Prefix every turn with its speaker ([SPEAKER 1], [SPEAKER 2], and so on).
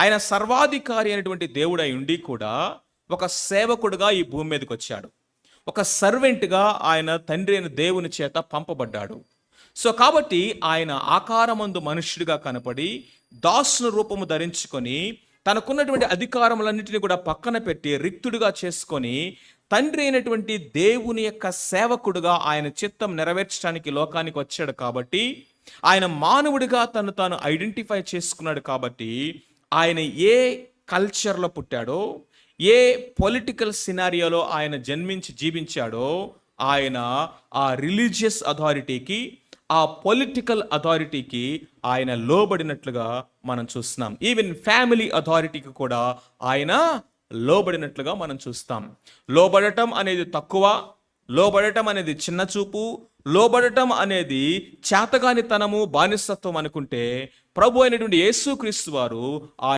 [SPEAKER 1] ఆయన సర్వాధికారి అయినటువంటి దేవుడై ఉండి కూడా ఒక సేవకుడుగా ఈ భూమి మీదకి వచ్చాడు. ఒక సర్వెంట్గా ఆయన తండ్రి అయిన దేవుని చేత పంపబడ్డాడు. సో కాబట్టి ఆయన ఆకారమందు మనుష్యుడిగా కనపడి దాసును రూపము ధరించుకొని తనకున్నటువంటి అధికారములన్నింటినీ కూడా పక్కన పెట్టి రిక్తుడిగా చేసుకొని తండ్రి అయినటువంటి దేవుని యొక్క సేవకుడుగా ఆయన చిత్తం నెరవేర్చడానికి లోకానికి వచ్చాడు కాబట్టి ఆయన మానవుడిగా తను తాను ఐడెంటిఫై చేసుకున్నాడు కాబట్టి ఆయన ఏ కల్చర్లో పుట్టాడో ఏ పొలిటికల్ సినారియోలో ఆయన జన్మించి జీవించాడో ఆయన ఆ రిలీజియస్ అథారిటీకి ఆ పొలిటికల్ అథారిటీకి ఆయన లోబడినట్లుగా మనం చూస్తున్నాం. ఈవెన్ ఫ్యామిలీ అథారిటీకి కూడా ఆయన లోబడినట్లుగా మనం చూస్తాం. లోబడటం అనేది తక్కువ లోబడటం అనేది చిన్న చూపు లోబడటం అనేది చేతగానితనము బానిసత్వం అనుకుంటే ప్రభు అయినటువంటి యేసుక్రీస్తు వారు ఆ